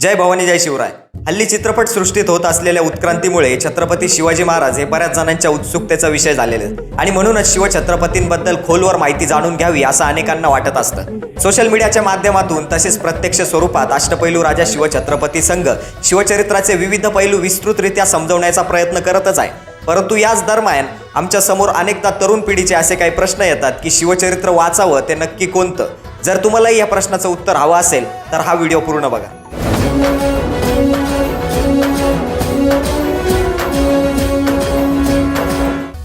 जय भवानी जय शिवराय. हल्ली चित्रपट सृष्टीत होत असलेल्या उत्क्रांतीमुळे छत्रपती शिवाजी महाराज हे बऱ्याच जणांच्या उत्सुकतेचा विषय झालेले आहेत. आणि म्हणूनच शिवछत्रपतींबद्दल खोलवर माहिती जाणून घ्यावी असं अनेकांना वाटत असतं. सोशल मीडियाच्या माध्यमातून तसेच प्रत्यक्ष स्वरूपात अष्टपैलू राजा शिवछत्रपती संघ शिवचरित्राचे विविध पैलू विस्तृतरित्या समजवण्याचा प्रयत्न करतच आहे. परंतु याच दरम्यान आमच्यासमोर अनेकदा तरुण पिढीचे असे काही प्रश्न येतात की शिवचरित्र वाचावं ते नक्की कोणतं? जर तुम्हालाही या प्रश्नाचं उत्तर हवं असेल तर हा व्हिडिओ पूर्ण बघा.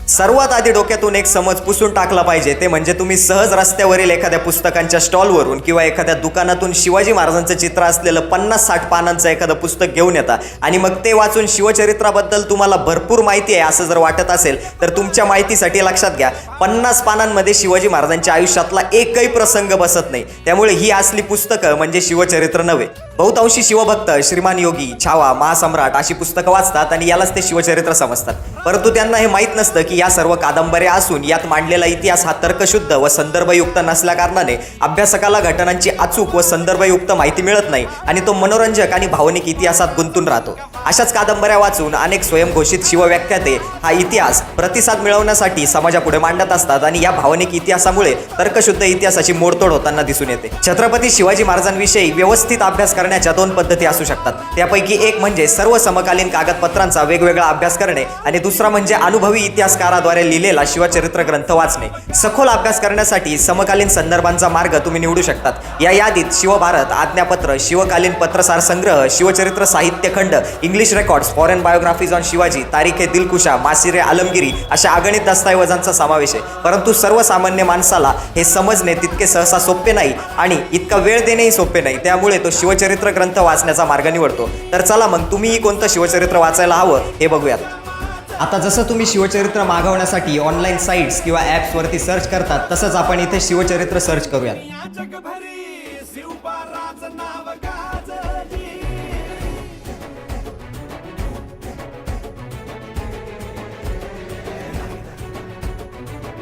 सर्वात आधी डोक्यातून एक समज पुसून टाकला पाहिजे. ते म्हणजे तुम्ही सहज रस्त्यावरील एखाद्या पुस्तकांच्या स्टॉलवरून किंवा एखाद्या दुकानातून शिवाजी महाराजांचं चित्र असलेलं पन्नास साठ पानांचं एखादं पुस्तक घेऊन येता आणि मग ते वाचून शिवचरित्राबद्दल तुम्हाला भरपूर माहिती आहे असं जर वाटत असेल तर तुमच्या माहितीसाठी लक्षात घ्या. पन्नास पानांमध्ये शिवाजी महाराजांच्या आयुष्यातला एकही प्रसंग बसत नाही. त्यामुळे ही असली पुस्तकं म्हणजे शिवचरित्र नव्हे. बहुतांशी शिवभक्त श्रीमान योगी छावा महासम्राट अशी पुस्तकं वाचतात आणि यालाच ते शिवचरित्र समजतात. परंतु त्यांना हे माहीत नसतं की या सर्व कादंबऱ्या असून यात मांडलेला इतिहास हा तर्कशुद्ध व संदर्भयुक्त नसल्या कारणाने अभ्यासकाला घटनांची अचूक व संदर्भयुक्त माहिती मिळत नाही आणि तो मनोरंजक आणि भावनिक इतिहासात गुंतून राहतो. अशाच कादंबऱ्या वाचून अनेक स्वयंघोषित शिवव्याख्याते हा इतिहास प्रतिसाद मिळवण्यासाठी समाजापुढे मांडत असतात आणि या भावनिक इतिहासामुळे तर्कशुद्ध इतिहासाची मोडतोड होताना दिसून येते. छत्रपती शिवाजी महाराजांविषयी व्यवस्थित अभ्यास करण्याच्या दोन पद्धती असू शकतात. त्यापैकी एक म्हणजे सर्व समकालीन कागदपत्रांचा वेगवेगळा अभ्यास करणे आणि दुसरा म्हणजे अनुभवी इतिहासकाराद्वारे लिहिलेला शिवचरित्र ग्रंथ वाचणे. सखोल अभ्यास करण्यासाठी समकालीन संदर्भांचा मार्ग तुम्ही निवडू शकतात. या यादीत शिवभारत आज्ञापत्र शिवकालीन पत्रसार संग्रह शिवचरित्र साहित्य खंड English records foreign biographies on Shivaji तारीखे दिलकुशा मासिरे आलमगिरी अशा अगणित दस्तऐवजांचा समावेश आहे. परंतु सर्वसामान्य माणसाला हे समजणे तितके सहसा सोपे नाही आणि इतका वेळ देणेही सोपे नाही. त्यामुळे तो शिवचरित्र ग्रंथ वाचण्याचा मार्ग निवडतो. तर चला मग तुम्हीही कोणतं शिवचरित्र वाचायला हवं हे बघूयात. आता जसं तुम्ही शिवचरित्र मागवण्यासाठी ऑनलाईन साईट्स किंवा ॲप्सवरती सर्च करतात तसंच आपण इथे शिवचरित्र सर्च करूयात.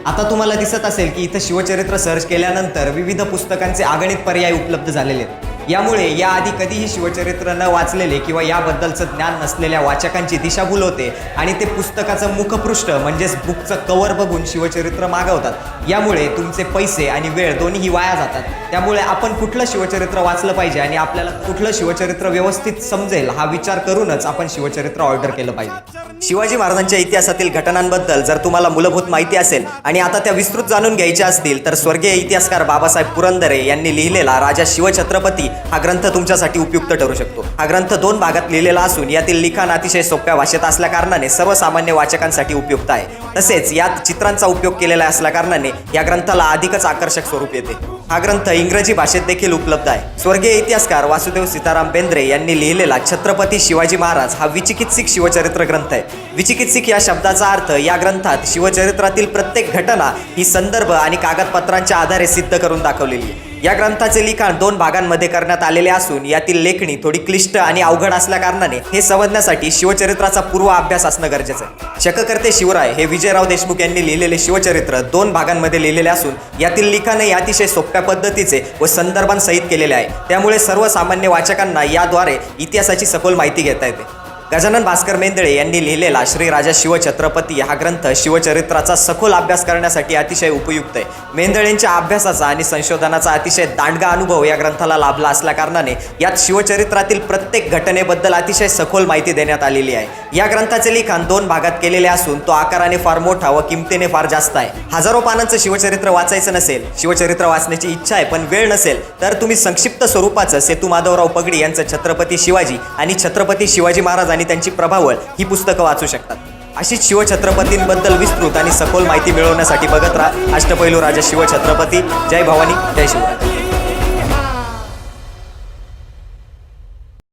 आता तुम्हाला दिसत असेल की इथं शिवचरित्र सर्च केल्यानंतर विविध पुस्तकांचे अगणित पर्याय उपलब्ध झालेले आहेत. यामुळे याआधी कधीही शिवचरित्र न वाचलेले किंवा याबद्दलचं ज्ञान नसलेल्या वाचकांची दिशाभूल होते आणि ते पुस्तकाचं मुखपृष्ठ म्हणजेच बुकचं कवर बघून शिवचरित्र मागवतात. यामुळे तुमचे पैसे आणि वेळ दोन्हीही वाया जातात. त्यामुळे आपण कुठलं शिवचरित्र वाचलं पाहिजे आणि आपल्याला कुठलं शिवचरित्र व्यवस्थित समजेल हा विचार करूनच आपण शिवचरित्र ऑर्डर केलं पाहिजे. शिवाजी महाराजांच्या इतिहासातील घटनांबद्दल जर तुम्हाला मूलभूत माहिती असेल आणि आता त्या विस्तृत जाणून घ्यायच्या असतील तर स्वर्गीय इतिहासकार बाबासाहेब पुरंदरे यांनी लिहिलेला राजा शिवछत्रपती हा ग्रंथ तुमच्यासाठी उपयुक्त ठरू शकतो. हा ग्रंथ दोन भागात लिहिलेला असून यातील लिखाण अतिशय सोप्या भाषेत असल्या कारणाने सर्वसामान्य वाचकांसाठी उपयुक्त आहे. तसेच यात चित्रांचा उपयोग केलेला असल्या कारणाने या ग्रंथाला अधिकच आकर्षक स्वरूप येते. हा ग्रंथ इंग्रजी भाषेत देखील उपलब्ध आहे. स्वर्गीय इतिहासकार वासुदेव सीताराम बेंद्रे यांनी लिहिलेला छत्रपती शिवाजी महाराज हा विचिकित्सिक शिवचरित्र ग्रंथ आहे. विचिकित्सिक या शब्दाचा अर्थ या ग्रंथात शिवचरित्रातील प्रत्येक घटना ही संदर्भ आणि कागदपत्रांच्या आधारे सिद्ध करून दाखवलेली आहे. या ग्रंथाचे लिखाण दोन भागांमध्ये करण्यात आलेले असून यातील लेखणी थोडी क्लिष्ट आणि अवघड असल्याकारणाने हे समजण्यासाठी शिवचरित्राचा पूर्व अभ्यास असणं गरजेचं आहे. शककर्ते शिवराय हे विजयराव देशमुख यांनी लिहिलेले शिवचरित्र दोन भागांमध्ये लिहिलेले असून यातील लिखाणही अतिशय सोप्या पद्धतीचे व संदर्भांसहित केलेले आहे. त्यामुळे सर्वसामान्य वाचकांना याद्वारे इतिहासाची सखोल माहिती घेता येते. गजानन भास्कर मेंदळे यांनी लिहिलेला श्री राजा शिवछत्रपती हा ग्रंथ शिवचरित्राचा सखोल अभ्यास करण्यासाठी अतिशय उपयुक्त आहे. मेंदळेंच्या अभ्यासाचा आणि संशोधनाचा अतिशय दांडगा अनुभव या ग्रंथाला लाभला असल्याकारणाने यात शिवचरित्रातील प्रत्येक घटनेबद्दल अतिशय सखोल माहिती देण्यात आलेली आहे. या ग्रंथाचे लिखाण दोन भागात केलेले असून तो आकाराने फार मोठा व किमतीने फार जास्त आहे. हजारो पानांचं शिवचरित्र वाचायचं नसेल शिवचरित्र वाचण्याची इच्छा आहे पण वेळ नसेल तर तुम्ही संक्षिप्त स्वरूपाचं सेतू माधवराव पगडी यांचं छत्रपती शिवाजी आणि छत्रपती शिवाजी महाराज आणि त्यांची प्रभावळ ही पुस्तकं वाचू शकतात. अशीच शिवछत्रपतींबद्दल विस्तृत आणि सखोल माहिती मिळवण्यासाठी बघत राहा अष्टपैलू राजा शिवछत्रपती. जय भवानी जय शिवराय.